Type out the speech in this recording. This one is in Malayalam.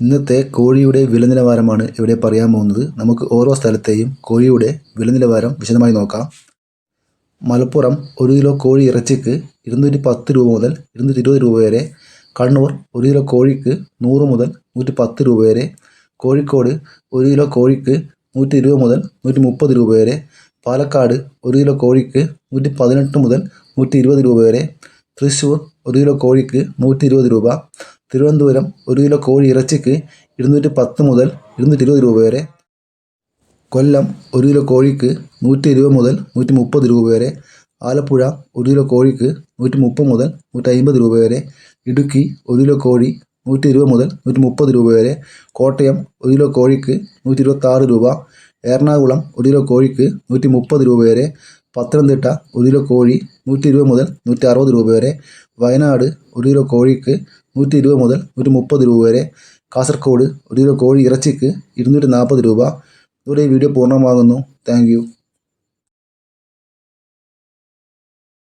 ഇന്നത്തെ കോഴിയുടെ വില നിലവാരമാണ് ഇവിടെ പറയാൻ പോകുന്നത്. നമുക്ക് ഓരോ സ്ഥലത്തെയും കോഴിയുടെ വില നിലവാരം വിശദമായി നോക്കാം. മലപ്പുറം ഒരു കിലോ കോഴി ഇറച്ചിക്ക് ഇരുന്നൂറ്റി പത്ത് രൂപ മുതൽ ഇരുന്നൂറ്റി ഇരുപത് രൂപ വരെ. കണ്ണൂർ ഒരു കിലോ കോഴിക്ക് നൂറ് മുതൽ നൂറ്റി പത്ത് രൂപ വരെ. കോഴിക്കോട് ഒരു കിലോ കോഴിക്ക് നൂറ്റി ഇരുപത് മുതൽ നൂറ്റി മുപ്പത് രൂപ വരെ. പാലക്കാട് ഒരു കിലോ കോഴിക്ക് നൂറ്റി പതിനെട്ട് മുതൽ നൂറ്റി ഇരുപത് രൂപ വരെ. തൃശ്ശൂർ ഒരു കിലോ കോഴിക്ക് നൂറ്റി ഇരുപത് രൂപ. തിരുവനന്തപുരം ഒരു കിലോ കോഴി ഇറച്ചിക്ക് ഇരുന്നൂറ്റി പത്ത് മുതൽ ഇരുന്നൂറ്റി ഇരുപത് രൂപ വരെ. കൊല്ലം ഒരു കിലോ കോഴിക്ക് നൂറ്റി ഇരുപത് മുതൽ നൂറ്റി മുപ്പത് രൂപ വരെ. ആലപ്പുഴ ഒരു കിലോ കോഴിക്ക് നൂറ്റി മുപ്പത് മുതൽ നൂറ്റി അമ്പത് രൂപ വരെ. ഇടുക്കി ഒരു കിലോ കോഴി നൂറ്റി ഇരുപത് മുതൽ നൂറ്റി മുപ്പത് രൂപ വരെ. കോട്ടയം ഒരു കിലോ കോഴിക്ക് നൂറ്റി ഇരുപത്താറ് രൂപ. എറണാകുളം ഒരു കിലോ കോഴിക്ക് നൂറ്റി മുപ്പത് രൂപ വരെ. പത്തനംതിട്ട ഒരു കിലോ കോഴി നൂറ്റി ഇരുപത് മുതൽ നൂറ്റി അറുപത് രൂപ വരെ. വയനാട് ഒരു കിലോ കോഴിക്ക് നൂറ്റി ഇരുപത് മുതൽ നൂറ്റി മുപ്പത് രൂപ വരെ കാസർഗോഡ് ഒരു കിലോ കോഴി ഇറച്ചിക്ക് ഇരുന്നൂറ്റി നാൽപ്പത് രൂപ. ഇതോടെ ഈ വീഡിയോ പൂർണമാകുന്നു. താങ്ക്